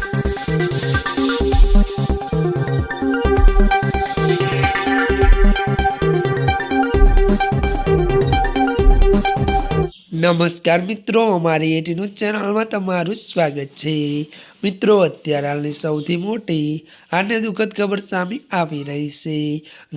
Thank you. નમસ્કાર મિત્રો, અમારી એટીનું ચેનલમાં તમારું સ્વાગત છે. મિત્રો, અત્યારે હાલની સૌથી મોટી અને દુઃખદ ખબર સામે આવી રહી છે.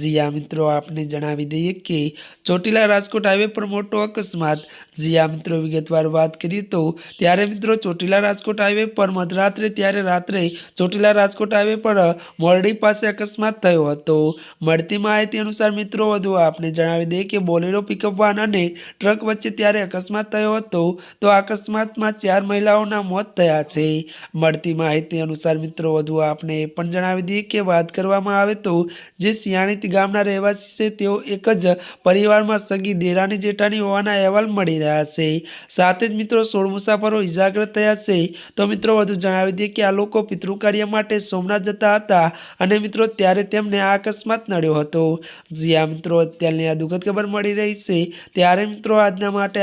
જીયા, મિત્રો, આપને જણાવી દઈએ કે ચોટીલા રાજકોટ હાઈવે પર મોટો અકસ્માત. જીયા, મિત્રો, વિગતવાર વાત કરીએ તો ત્યારે, મિત્રો, ચોટીલા રાજકોટ હાઈવે પર મધરાત્રે ત્યારે રાત્રે ચોટીલા રાજકોટ હાઈવે પર મોરડી પાસે અકસ્માત થયો હતો. મળતી માહિતી અનુસાર, મિત્રો, વધુ આપને જણાવી દઈએ કે બોલેરો પિકઅપ વાન અને ટ્રક વચ્ચે ત્યારે અકસ્માત થયો હતો, તો અકસ્માતમાં ચાર મહિલાઓના મોત થયા છે. મળતી માહિતી અનુસાર મિત્રો, વધુ આપને એ પણ જણાવી દઈએ કે વાત કરવામાં આવે તો જે સિયાણીતી ગામના રહેવાસી છે, તેઓ એક જ પરિવારમાં સગી દેરાની જેઠાની હોવાના અહેવાલ મળી રહ્યા છે. સાથે જ મિત્રો, સોળ મુસાફરો ઇજાગ્રસ્ત થયા છે. તો મિત્રો, વધુ જણાવી દઈએ કે આ લોકો પિતૃ કાર્ય માટે સોમનાથ જતા હતા અને મિત્રો, ત્યારે તેમને આ અકસ્માત નડ્યો હતો. જ્યાં મિત્રો, અત્યારની આ દુઃખદ ખબર મળી રહી છે. ત્યારે મિત્રો, આજના માટે